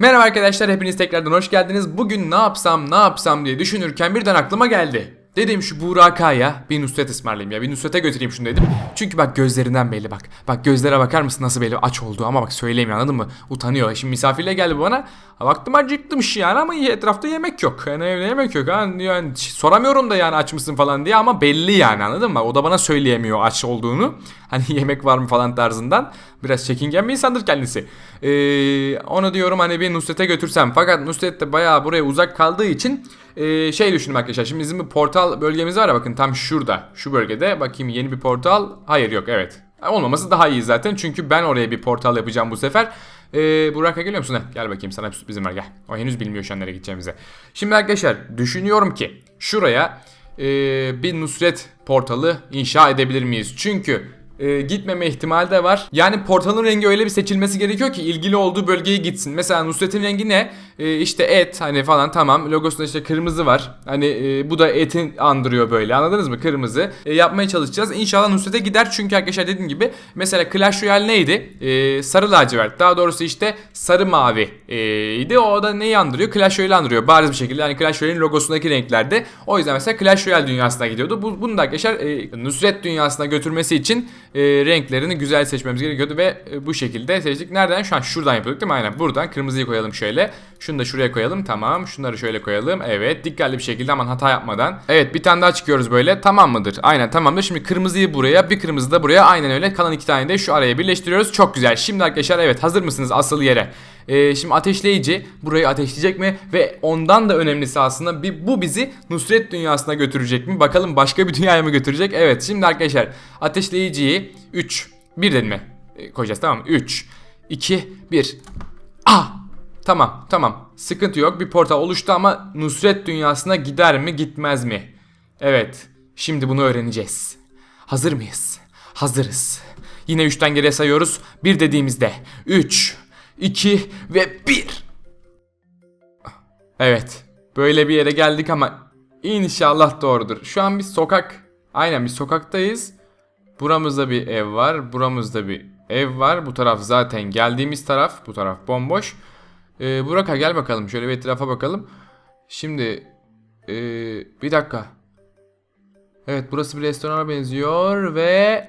Merhaba arkadaşlar hepiniz tekrardan hoş geldiniz. Bugün ne yapsam ne yapsam diye düşünürken birden aklıma geldi. Dedim şu Burak'a bir Nusret ısmarlayayım ya bir Nusret'e götüreyim şunu dedim. Çünkü bak gözlerinden belli bak. Bak gözlere bakar mısın nasıl belli aç olduğu ama bak söyleyemiyor anladın mı? Utanıyor. Şimdi misafirle geldi bana. Baktım acıkmış yani ama etrafta yemek yok. Yani evde yemek yok. Ha, yani soramıyorum da yani aç mısın falan diye ama belli yani anladın mı? O da bana söyleyemiyor aç olduğunu. Hani yemek var mı falan tarzından. Biraz çekingen bir insandır kendisi. Ee, onu diyorum hani bir Nusret'e götürsem. Fakat Nusret de bayağı buraya uzak kaldığı için e, şey düşündüm arkadaşlar. Şimdi bizim bir portal bölgemiz var ya bakın tam şurada. Şu bölgede. Bakayım yeni bir portal. Hayır yok evet. Olmaması daha iyi zaten. Çünkü ben oraya bir portal yapacağım bu sefer. Ee, Burak'a geliyor musun? Heh, gel bakayım sana bir sürprizim var gel. O henüz bilmiyor şu an nereye gideceğimizi. Şimdi arkadaşlar düşünüyorum ki şuraya e, bir Nusret portalı inşa edebilir miyiz? Çünkü e, gitmeme ihtimali de var. Yani portalın rengi öyle bir seçilmesi gerekiyor ki ilgili olduğu bölgeye gitsin. Mesela Nusret'in rengi ne? E, işte et hani falan tamam. Logosunda işte kırmızı var. Hani e, bu da etin andırıyor böyle anladınız mı? Kırmızı. E, yapmaya çalışacağız. İnşallah Nusret'e gider çünkü arkadaşlar dediğim gibi mesela Clash Royale neydi? E, sarı lacivert. Daha doğrusu işte sarı mavi e, idi. O da neyi andırıyor? Clash Royale andırıyor. Bariz bir şekilde. Yani Clash Royale'in logosundaki renklerde. O yüzden mesela Clash Royale dünyasına gidiyordu. Bu, bunu da arkadaşlar e, Nusret dünyasına götürmesi için e, renklerini güzel seçmemiz gerekiyordu ve e, bu şekilde seçtik. Nereden? Şu an şuradan yapıyorduk değil mi? Aynen buradan. Kırmızıyı koyalım şöyle. Şunu da şuraya koyalım. Tamam. Şunları şöyle koyalım. Evet. Dikkatli bir şekilde aman hata yapmadan. Evet bir tane daha çıkıyoruz böyle. Tamam mıdır? Aynen tamamdır. Şimdi kırmızıyı buraya bir kırmızı da buraya. Aynen öyle. Kalan iki tane de şu araya birleştiriyoruz. Çok güzel. Şimdi arkadaşlar evet hazır mısınız asıl yere? Ee, şimdi ateşleyici burayı ateşleyecek mi? Ve ondan da önemlisi aslında bir, bu bizi Nusret dünyasına götürecek mi? Bakalım başka bir dünyaya mı götürecek? Evet şimdi arkadaşlar ateşleyiciyi 3 1 dedim mi? Ee, koyacağız tamam mı? 3 2 1 Ah! Tamam tamam sıkıntı yok bir portal oluştu ama Nusret dünyasına gider mi gitmez mi? Evet şimdi bunu öğreneceğiz. Hazır mıyız? Hazırız. Yine 3'ten geriye sayıyoruz. 1 dediğimizde 3, 2 ve 1. Evet. Böyle bir yere geldik ama inşallah doğrudur. Şu an bir sokak. Aynen bir sokaktayız. Buramızda bir ev var. Buramızda bir ev var. Bu taraf zaten geldiğimiz taraf. Bu taraf bomboş. Ee, Burak'a gel bakalım. Şöyle bir etrafa bakalım. Şimdi ee, bir dakika. Evet burası bir restorana benziyor ve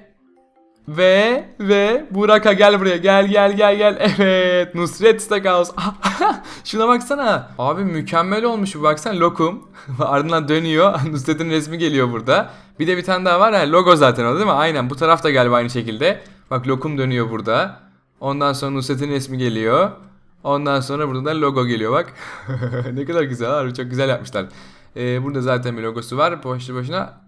ve ve Burak'a gel buraya gel gel gel gel. Evet Nusret Steakhouse. Şuna baksana. Abi mükemmel olmuş bu baksana lokum. Ardından dönüyor. Nusret'in resmi geliyor burada. Bir de bir tane daha var ya logo zaten o değil mi? Aynen bu taraf da galiba aynı şekilde. Bak lokum dönüyor burada. Ondan sonra Nusret'in resmi geliyor. Ondan sonra burada da logo geliyor bak. ne kadar güzel harbi çok güzel yapmışlar. Ee, burada zaten bir logosu var. Boşlu boşuna.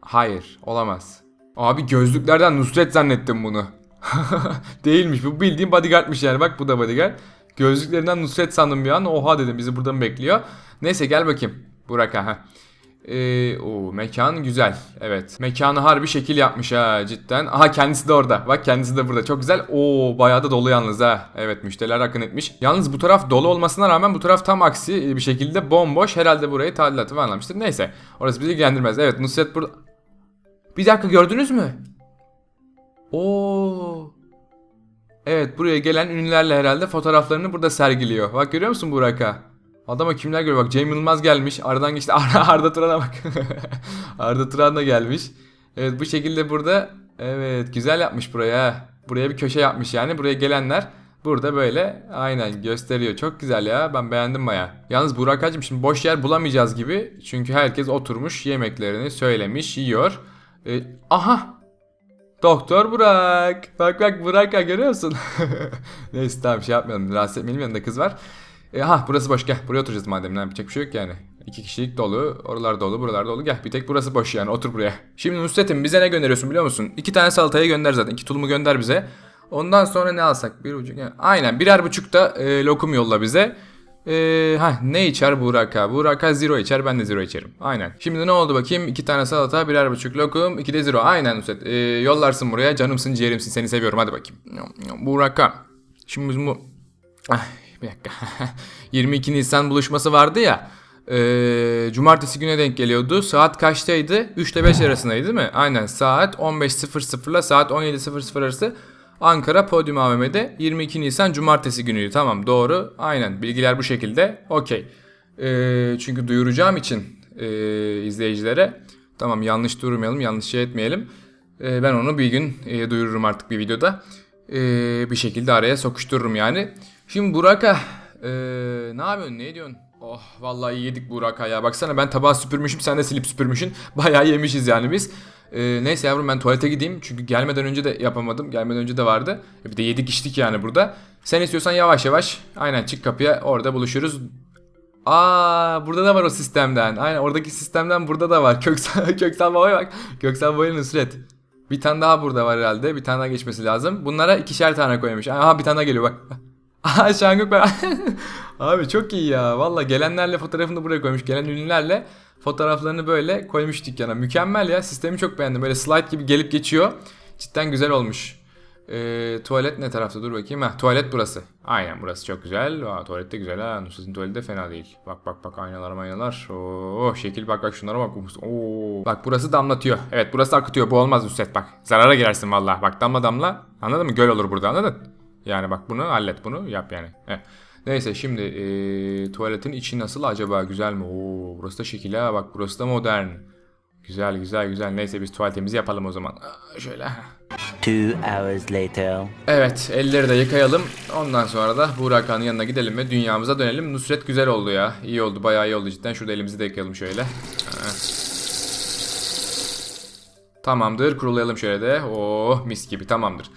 Hayır olamaz. Abi gözlüklerden Nusret zannettim bunu. Değilmiş bu bildiğin bodyguardmış yani bak bu da bodyguard. Gözlüklerinden Nusret sandım bir an oha dedim bizi burada mı bekliyor. Neyse gel bakayım Burak ha. Ee, o mekan güzel. Evet. Mekanı harbi şekil yapmış ha cidden. Aha kendisi de orada. Bak kendisi de burada. Çok güzel. Oo bayağı da dolu yalnız ha. Evet müşteriler akın etmiş. Yalnız bu taraf dolu olmasına rağmen bu taraf tam aksi bir şekilde bomboş. Herhalde burayı tadilatı anlamıştır. Neyse. Orası bizi ilgilendirmez. Evet Nusret burada. Bir dakika gördünüz mü? Oo. Evet buraya gelen ünlülerle herhalde fotoğraflarını burada sergiliyor. Bak görüyor musun Burak'a? Adama kimler görüyor? Bak Cem Yılmaz gelmiş. Aradan geçti. Arda, Arda Turan'a bak. Arda Turan da gelmiş. Evet bu şekilde burada Evet güzel yapmış buraya. Buraya bir köşe yapmış yani. Buraya gelenler Burada böyle aynen gösteriyor. Çok güzel ya. Ben beğendim baya Yalnız Burak Hacım şimdi boş yer bulamayacağız gibi. Çünkü herkes oturmuş yemeklerini söylemiş yiyor ee, Aha Doktor Burak. Bak bak Burak ya görüyor musun? Neyse tamam şey yapmayalım. Rahatsız etmeyelim yanında kız var. E, ha burası boş gel. Buraya oturacağız madem. Ne yapacak bir şey yok yani. İki kişilik dolu. Oralar dolu. Buralar dolu. Gel bir tek burası boş yani. Otur buraya. Şimdi Nusret'im bize ne gönderiyorsun biliyor musun? İki tane salatayı gönder zaten. İki tulumu gönder bize. Ondan sonra ne alsak? Bir buçuk. Aynen birer buçuk da e, lokum yolla bize. Ee, ha ne içer Burak'a? Burak'a zero içer ben de zero içerim. Aynen. Şimdi ne oldu bakayım? İki tane salata, birer buçuk lokum, iki de zero. Aynen Nusret. Ee, yollarsın buraya. Canımsın, ciğerimsin. Seni seviyorum. Hadi bakayım. Burak'a. Şimdi biz bu... Ah, bir dakika. 22 Nisan buluşması vardı ya. Ee, cumartesi güne denk geliyordu. Saat kaçtaydı? 3 ile 5 arasındaydı değil mi? Aynen. Saat 15.00 ile saat 17.00 arası. Ankara Podium AVM'de 22 Nisan Cumartesi günüydü. Tamam doğru. Aynen bilgiler bu şekilde. Okey. Ee, çünkü duyuracağım için e, izleyicilere. Tamam yanlış durmayalım, yanlış şey etmeyelim. Ee, ben onu bir gün e, duyururum artık bir videoda. Ee, bir şekilde araya sokuştururum yani. Şimdi Burak'a ee, ne yapıyorsun, ne ediyorsun? Oh vallahi yedik Burak'a ya. Baksana ben tabağı süpürmüşüm, sen de silip süpürmüşsün. Bayağı yemişiz yani biz. Ee, neyse yavrum ben tuvalete gideyim. Çünkü gelmeden önce de yapamadım. Gelmeden önce de vardı. E, Bir de yedik içtik yani burada. Sen istiyorsan yavaş yavaş. Aynen çık kapıya orada buluşuruz. Aa burada da var o sistemden. Aynen oradaki sistemden burada da var. Köksal, Köksal babaya bak. Köksal babaya Nusret. Bir tane daha burada var herhalde. Bir tane daha geçmesi lazım. Bunlara ikişer tane koymuş. Aha bir tane daha geliyor bak. Aha Şanguk var. Abi çok iyi ya. Valla gelenlerle fotoğrafını buraya koymuş. Gelen ünlülerle fotoğraflarını böyle koymuş dükkana. Mükemmel ya. Sistemi çok beğendim. Böyle slide gibi gelip geçiyor. Cidden güzel olmuş. Ee, tuvalet ne tarafta dur bakayım. Ha, tuvalet burası. Aynen burası çok güzel. Aa, tuvalet de güzel ha. Nusret'in tuvaleti de fena değil. Bak bak bak aynalar aynalar. Oo, şekil bak bak şunlara bak. Oo. Bak burası damlatıyor. Evet burası akıtıyor. Bu olmaz Nusret bak. Zarara girersin vallahi. Bak damla damla. Anladın mı? Göl olur burada anladın? Yani bak bunu hallet bunu yap yani. Evet. Neyse şimdi ee, tuvaletin içi nasıl acaba güzel mi? Oo burası da şekil ha bak burası da modern. Güzel güzel güzel. Neyse biz tuvaletimizi yapalım o zaman. Aa, şöyle. Two hours later. Evet elleri de yıkayalım. Ondan sonra da Burak Han'ın yanına gidelim ve dünyamıza dönelim. Nusret güzel oldu ya. İyi oldu bayağı iyi oldu cidden. Şurada elimizi de yıkayalım şöyle. Ha. Tamamdır kurulayalım şöyle de. Oh mis gibi tamamdır.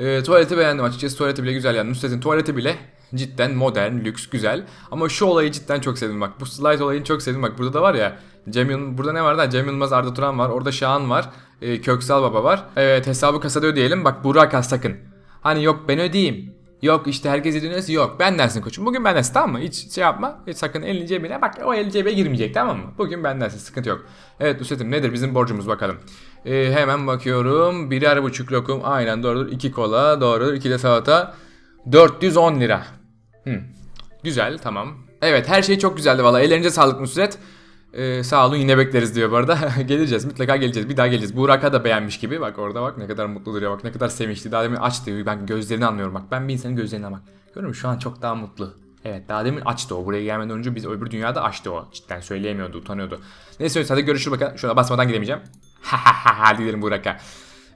Ee, tuvaleti beğendim açıkçası tuvaleti bile güzel yani Nusret'in tuvaleti bile cidden modern, lüks, güzel. Ama şu olayı cidden çok sevdim bak. Bu slide olayını çok sevdim bak. Burada da var ya. Cem Yılmaz, burada ne var da? Cem Yılmaz, Arda Turan var. Orada Şahan var. Ee, Köksal Baba var. Evet hesabı kasada ödeyelim. Bak Burak has sakın. Hani yok ben ödeyeyim. Yok işte herkes ödüyorsa yok. Ben dersin koçum. Bugün ben dersin tamam mı? Hiç şey yapma. Hiç sakın elini cebine. Bak o el cebe girmeyecek tamam mı? Bugün ben dersin sıkıntı yok. Evet Nusret'im nedir bizim borcumuz bakalım. Ee, hemen bakıyorum. Birer buçuk lokum. Aynen doğrudur. İki kola doğrudur. İki de salata. 410 lira. Hı. Güzel tamam. Evet her şey çok güzeldi valla. Ellerinize sağlık Nusret. Ee, sağ olun yine bekleriz diyor bu arada. geleceğiz mutlaka geleceğiz. Bir daha geleceğiz. Burak'a da beğenmiş gibi. Bak orada bak ne kadar mutlu duruyor. Bak ne kadar sevinçli. Daha demin açtı. Ben gözlerini anlıyorum bak. Ben bir insanın gözlerine bak. Görüyor musun? Şu an çok daha mutlu. Evet daha demin açtı o. Buraya gelmeden önce biz öbür dünyada açtı o. Cidden söyleyemiyordu, utanıyordu. Neyse hadi görüşürüz bakalım. Şuna basmadan gidemeyeceğim. Hadi gidelim Burak'a.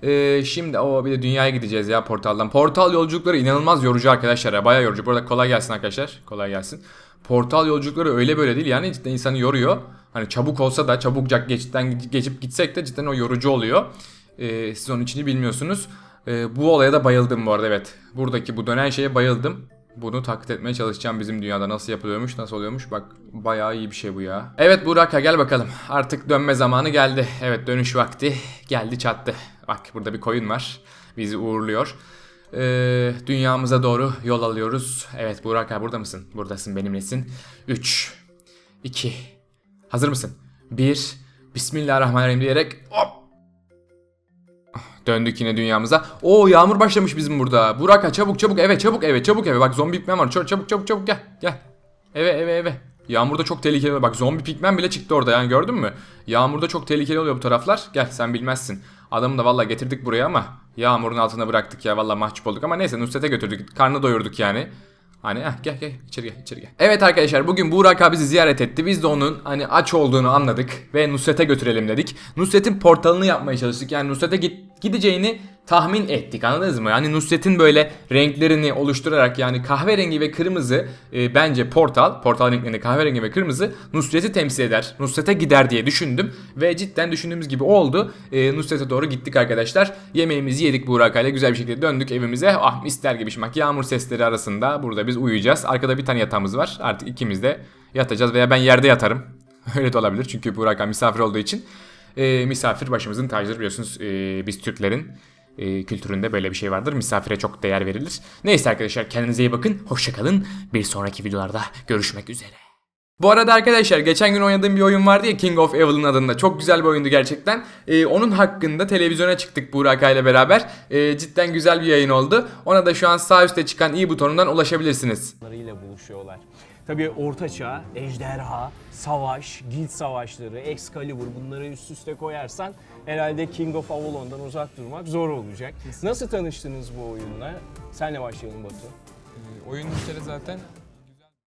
Ee, şimdi o bir de dünyaya gideceğiz ya portaldan. Portal yolculukları inanılmaz yorucu arkadaşlar ya. Bayağı yorucu. Burada kolay gelsin arkadaşlar. Kolay gelsin. Portal yolculukları öyle böyle değil yani cidden insanı yoruyor. Hani çabuk olsa da çabukcak geçitten geçip gitsek de cidden o yorucu oluyor. Ee, siz onun içini bilmiyorsunuz. Ee, bu olaya da bayıldım bu arada evet. Buradaki bu dönen şeye bayıldım. Bunu taklit etmeye çalışacağım bizim dünyada nasıl yapılıyormuş, nasıl oluyormuş. Bak bayağı iyi bir şey bu ya. Evet Burak'a gel bakalım. Artık dönme zamanı geldi. Evet dönüş vakti geldi çattı. Bak burada bir koyun var. Bizi uğurluyor. Ee, dünyamıza doğru yol alıyoruz. Evet Burak burada mısın? Buradasın benimlesin. 3 2 Hazır mısın? 1 Bismillahirrahmanirrahim diyerek hop Döndük yine dünyamıza. Oo yağmur başlamış bizim burada. Burak'a çabuk çabuk eve çabuk eve çabuk eve. Bak zombi pikmen var. Çabuk çabuk çabuk çabuk gel gel. Eve eve eve. Yağmurda çok tehlikeli. Bak zombi pikmen bile çıktı orada yani gördün mü? Yağmurda çok tehlikeli oluyor bu taraflar. Gel sen bilmezsin. Adamı da valla getirdik buraya ama yağmurun altına bıraktık ya valla mahcup olduk ama neyse Nusret'e götürdük. Karnı doyurduk yani. Hani heh, gel gel içeri gel içeri gel. Evet arkadaşlar bugün Burak abi bizi ziyaret etti. Biz de onun hani aç olduğunu anladık ve Nusret'e götürelim dedik. Nusret'in portalını yapmaya çalıştık. Yani Nusret'e git, gideceğini tahmin ettik anladınız mı? Yani Nusret'in böyle renklerini oluşturarak yani kahverengi ve kırmızı e, bence portal, portal renklerinde kahverengi ve kırmızı Nusret'i temsil eder. Nusret'e gider diye düşündüm ve cidden düşündüğümüz gibi oldu. E, Nusret'e doğru gittik arkadaşlar. Yemeğimizi yedik Burak ile güzel bir şekilde döndük evimize. Ah mister gibi şimdi bak yağmur sesleri arasında burada biz uyuyacağız. Arkada bir tane yatağımız var. Artık ikimiz de yatacağız veya ben yerde yatarım. Öyle de olabilir çünkü Burak abi misafir olduğu için. E, misafir başımızın tacıdır biliyorsunuz e, biz Türklerin e, kültüründe böyle bir şey vardır. Misafire çok değer verilir. Neyse arkadaşlar kendinize iyi bakın. Hoşçakalın. Bir sonraki videolarda görüşmek üzere. Bu arada arkadaşlar geçen gün oynadığım bir oyun vardı ya King of Evil'ın adında. Çok güzel bir oyundu gerçekten. Ee, onun hakkında televizyona çıktık Burak ile beraber. Ee, cidden güzel bir yayın oldu. Ona da şu an sağ üstte çıkan i butonundan ulaşabilirsiniz. buluşuyorlar. Tabii ortaçağ, ejderha, savaş, guild savaşları, Excalibur bunları üst üste koyarsan herhalde King of Avalon'dan uzak durmak zor olacak. Nasıl tanıştınız bu oyunla? Senle başlayalım Batu. Ee, Oyun bir kere zaten